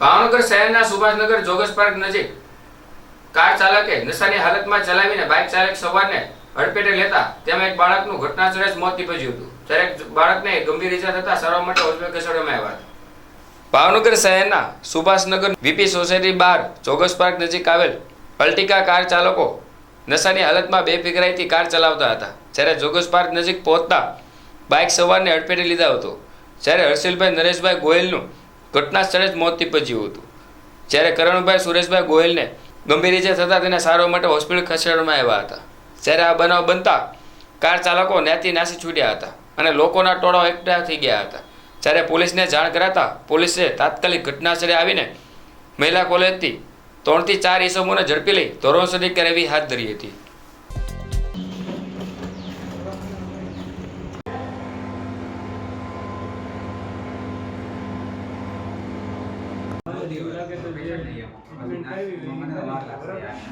ભાવનગર શહેરના Subhashnagar joggers park નજીક. Car ચાલકે નશાની હાલતમાં ચલાવીને બાઇક ચાલક સવારને હડપેટે લેતા તેમાં એક બાળકનું ઘટનાસ્થળે જ મોત નીપજ્યું હતું. એક બાળકને ગંભીર ઈજા થતા સારવાર માટે હોસ્પિટલ ખસેડવામાં આવ્યા હતા. ભાવનગર શહેરના સુભાષનગર વીપી સોસાયટી બહાર જોગસ પાર્ક નજીક આવેલ અલ્ટિકા કાર ચાલકો નશાની હાલતમાં બે ફિકરાઈથી કાર ચલાવતા હતા. જ્યારે જોગસ પાર્ક નજીક પહોંચતા બાઇક સવારને અડપેટે લીધા હતો. જ્યારે હર્ષિલભાઈ નરેશભાઈ ગોયલનું ઘટના સ્થળે જ મોત નીપજ્યું હતું. જ્યારે કરણભાઈ સુરેશભાઈ ગોયલને ગંભીર ઇજા થતાં તેને સારવાર માટે હોસ્પિટલ ખસેડવામાં આવ્યા હતા. જ્યારે આ બનાવ બનતા કાર ચાલકો ન્યાથી નાસી છૂટ્યા હતા અને લોકોના ટોળા એકઠા થઈ ગયા હતા. જ્યારે પોલીસને જાણ કરાતા પોલીસે તાત્કાલિક ઘટનાસ્થળે આવીને મહિલા કોલેજથી ત્રણથી ચાર ઈસમોને ઝડપી લઈ ધોરણસરની કાર્યવાહી હાથ ધરી હતી. મને વાર લાગશે.